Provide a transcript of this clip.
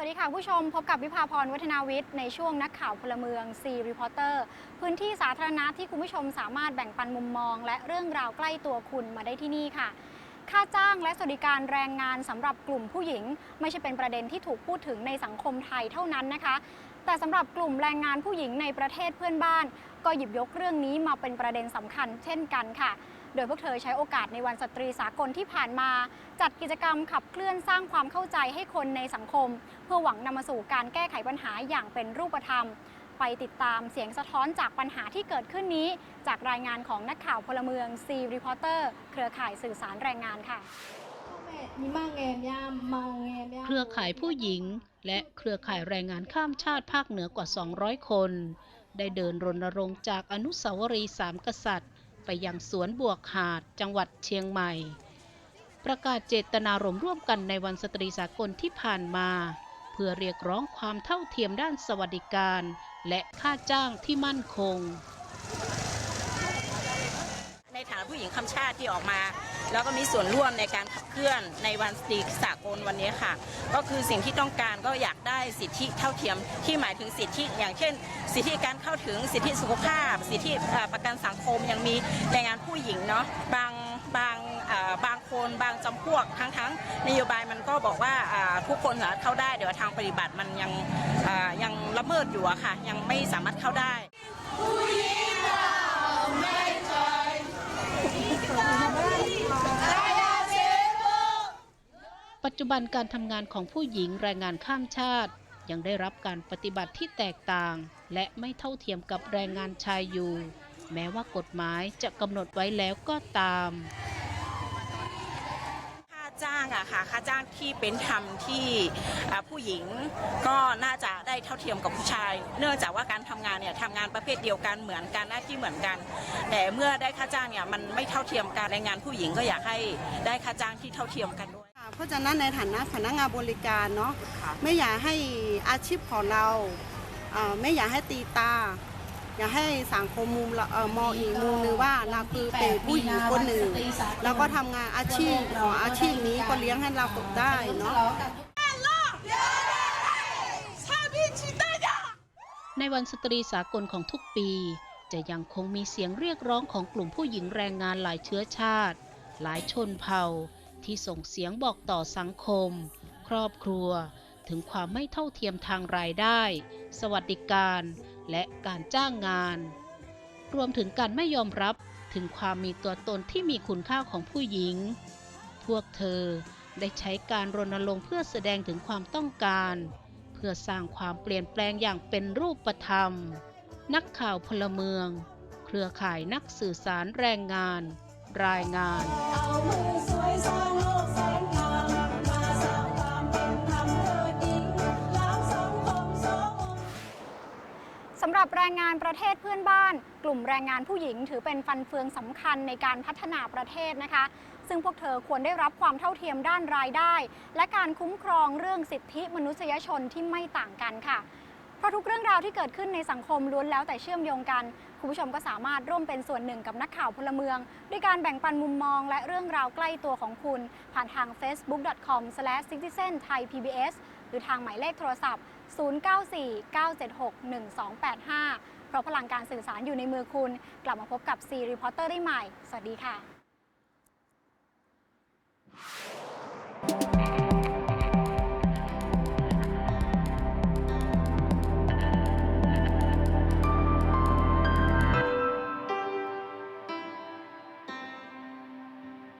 สวัสดีค่ะผู้ชมพบกับวิภาพรวัฒนาวิทย์ในช่วงนักข่าวพลเมือง C Reporter พื้นที่สาธารณะที่คุณผู้ชมสามารถแบ่งปันมุมมอง และเรื่องราวใกล้ตัวคุณมาได้ที่นี่ค่ะ ค่าจ้างและสวัสดิการแรงงานสำหรับกลุ่มผู้หญิง ไม่ใช่เป็นประเด็นที่ถูกพูดถึงในสังคมไทยเท่านั้นนะคะ แต่สำหรับกลุ่มแรงงานผู้หญิงในประเทศเพื่อนบ้าน ก็หยิบยกเรื่องนี้มาเป็นประเด็นสำคัญ เช่นกันค่ะ ดยพวกเธอใช้โอกาสในวันสตรีสากลที่ผ่านมา จัดกิจกรรมขับเคลื่อนสร้างความเข้าใจให้คนในสังคม เพื่อหวังนำมาสู่การแก้ไขปัญหาอย่างเป็นรูปธรรม ไปติดตามเสียงสะท้อนจากปัญหาที่เกิดขึ้นนี้ จากรายงานของนักข่าวพลเมือง C Reporter เครือข่ายสื่อสารแรงงานค่ะ เครือข่ายผู้หญิง และเครือข่ายแรงงานข้ามชาติภาคเหนือกว่า 200 คน ได้เดินรณรงค์จากอนุสาวรีย์สามกษัตริย์ ไปยังสวนบวกหาด จังหวัดเชียงใหม่ ประกาศเจตนารมณ์ร่วมกันในวันสตรีสากลที่ผ่านมา เพื่อเรียกร้องความเท่าเทียมด้านสวัสดิการ และค่าจ้างที่มั่นคงานะผู้หญิงคำชาติที่ออกมา แล้วก็มีส่วนร่วมในการขับเคลื่อนในวันสตรีสากลวันนี้ค่ะ ก็คือสิ่งที่ต้องการก็อยากได้สิทธิเท่าเทียมที่หมายถึงสิทธิอย่างเช่น สิทธิการเข้าถึงสิทธิสุขภาพ สิทธิประกันสังคมยังมีแรงงานผู้หญิงเนาะบางบางบางคนบางจำพวกทั้งทั้งนโยบายมันก็บอกว่าทุกคนสามารถเข้าได้เดี๋ยวทางปฏิบัติมันยังยังละเมิดอยู่อะค่ะ ยังไม่สามารถเข้าได้ จจุบันการทำงานของผู้หญิงแรงงานข้ามชาติ ยังได้รับการปฏิบัติที่แตกต่าง และไม่เท่าเทียมกับแรงงานชายอยู่ แม้ว่ากฎหมายจะกำหนดไว้แล้วก็ตามค่าจ้างอะค่ะค่าจ้างที่เป็นธรรมที่ผู้หญิงก็น่าจะได้เท่าเทียมกับผู้ชาย เนื่องจากว่าการทำงานเนี่ยทำงานประเภทเดียวกันเหมือนกันหน้าที่เหมือนกัน แต่เมื่อได้ค่าจ้างเนี่ยมันไม่เท่าเทียมกันแรงงานผู้หญิงก็อยากให้ได้ค่าจ้างที่เท่าเทียมกัน เพราะฉะนั้นในฐานะพนักงานบริการเนาะค่ะไม่อยากให้อาชีพของเราเอ่อไม่อยากให้ตีตา อยากให้สังคมมุมเราเอ่อมองอีกมุมหนึงว่าเราคือเป็นผู้หญิงคนหนึ่งแล้วก็ทำงานอาชีพของอาชีพนี้ก็เลี้ยงให้เราได้เนาะในวันสตรีสากลของทุกปี จะยังคงมีเสียงเรียกร้องของกลุ่มผู้หญิงแรงงานหลายเชื้อชาติ หลายชนเผ่า ที่ส่งเสียงบอกต่อสังคม ครอบครัว ถึงความไม่เท่าเทียมทางรายได้ สวัสดิการ และการจ้างงาน รวมถึงการไม่ยอมรับถึงความมีตัวตนที่มีคุณค่าของผู้หญิง พวกเธอได้ใช้การรณรงค์เพื่อแสดงถึงความต้องการ เพื่อสร้างความเปลี่ยนแปลงอย่างเป็นรูปธรรม นักข่าวพลเมือง เครือข่ายนักสื่อสารแรงงาน รายงานสำหรับแรงงานประเทศเพื่อนบ้าน กลุ่มแรงงานผู้หญิงถือเป็นฟันเฟืองสำคัญในการพัฒนาประเทศนะคะ ซึ่งพวกเธอควรได้รับความเท่าเทียมด้านรายได้ และการคุ้มครองเรื่องสิทธิมนุษยชนที่ไม่ต่างกันค่ะ เพราะทุกเรื่องราวที่เกิดขึ้นในสังคมล้วนแล้วแต่เชื่อมโยงกัน คุณผู้ชมก็สามารถร่วมเป็นส่วนหนึ่งกับนักข่าวพลเมือง ด้วยการแบ่งปันมุมมองและเรื่องราวใกล้ตัวของคุณ ผ่านทาง facebook.com/citizenthai.pbs หรือทางหมายเลขโทรศัพท์ 0949761285 เพราะพลังการสื่อสารอยู่ในมือคุณ กลับมาพบกับ C Reporter ได้ใหม่ สวัสดีค่ะ